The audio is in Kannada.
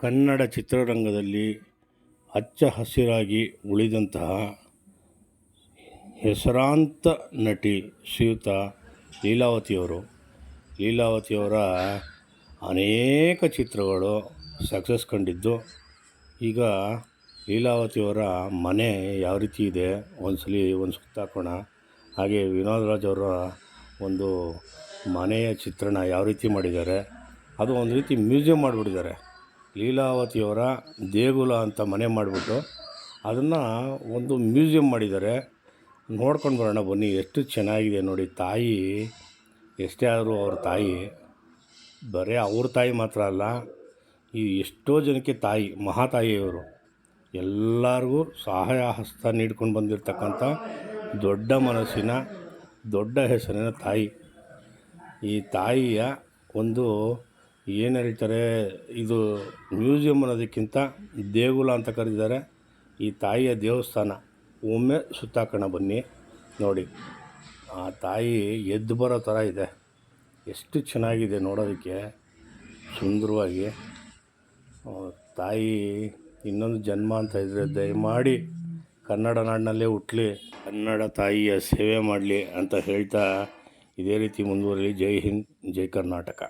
ಕನ್ನಡ ಚಿತ್ರರಂಗದಲ್ಲಿ ಹಚ್ಚ ಹಸಿರಾಗಿ ಉಳಿದಂತಹ ಹೆಸರಾಂತ ನಟಿ ಶ್ರೀಯುತ ಲೀಲಾವತಿಯವರು. ಲೀಲಾವತಿಯವರ ಅನೇಕ ಚಿತ್ರಗಳು ಸಕ್ಸಸ್ ಕಂಡಿದ್ದು, ಈಗ ಲೀಲಾವತಿಯವರ ಮನೆ ಯಾವ ರೀತಿ ಇದೆ ಒಂದು ಸಲ ಒಂದು ಸುತ್ತಾಕೋಣ ಹಾಗೆ ವಿನೋದ್ ರಾಜ್ ಅವರ ಒಂದು ಮನೆಯ ಚಿತ್ರಣ ಯಾವ ರೀತಿ ಮಾಡಿದ್ದಾರೆ, ಅದು ಒಂದು ರೀತಿ ಮ್ಯೂಸಿಯಂ ಮಾಡಿಬಿಟ್ಟಿದ್ದಾರೆ. ಲೀಲಾವತಿಯವರ ದೇಗುಲ ಅಂತ ಮನೆ ಮಾಡಿಬಿಟ್ಟು ಅದನ್ನು ಒಂದು ಮ್ಯೂಸಿಯಂ ಮಾಡಿದ್ದಾರೆ. ನೋಡ್ಕೊಂಡು ಬರೋಣ ಬನ್ನಿ, ಎಷ್ಟು ಚೆನ್ನಾಗಿದೆ ನೋಡಿ. ತಾಯಿ, ಎಷ್ಟೇ ಆದರೂ ಅವ್ರ ತಾಯಿ, ಬರೀ ಅವ್ರ ತಾಯಿ ಮಾತ್ರ ಅಲ್ಲ, ಈ ಎಷ್ಟೋ ಜನಕ್ಕೆ ತಾಯಿ, ಮಹಾತಾಯಿಯವರು, ಎಲ್ಲರಿಗೂ ಸಹಾಯ ಹಸ್ತ ನೀಡ್ಕೊಂಡು ಬಂದಿರತಕ್ಕಂಥ ದೊಡ್ಡ ಮನಸ್ಸಿನ, ದೊಡ್ಡ ಹೆಸರಿನ ತಾಯಿ. ಈ ತಾಯಿಯ ಒಂದು ಏನು ಹೇಳ್ತಾರೆ, ಇದು ಮ್ಯೂಸಿಯಂ ಅನ್ನೋದಕ್ಕಿಂತ ದೇಗುಲ ಅಂತ ಕರೆದಿದ್ದಾರೆ. ಈ ತಾಯಿಯ ದೇವಸ್ಥಾನ, ಒಮ್ಮೆ ಸುತ್ತಾಕೋಣ ಬನ್ನಿ. ನೋಡಿ, ಆ ತಾಯಿ ಎದ್ದು ಬರೋ ಥರ ಇದೆ. ಎಷ್ಟು ಚೆನ್ನಾಗಿದೆ ನೋಡೋದಕ್ಕೆ, ಸುಂದರವಾಗಿ. ತಾಯಿ ಇನ್ನೊಂದು ಜನ್ಮ ಅಂತ ಇದ್ದರೆ ದಯಮಾಡಿ ಕನ್ನಡ ನಾಡಿನಲ್ಲೇ ಹುಟ್ಟಲಿ ಕನ್ನಡ ತಾಯಿಯ ಸೇವೆ ಮಾಡಲಿ ಅಂತ ಹೇಳ್ತಾ ಇದೇ ರೀತಿ ಮುಂದುವರಲಿ. ಜೈ ಹಿಂದ್, ಜೈ ಕರ್ನಾಟಕ.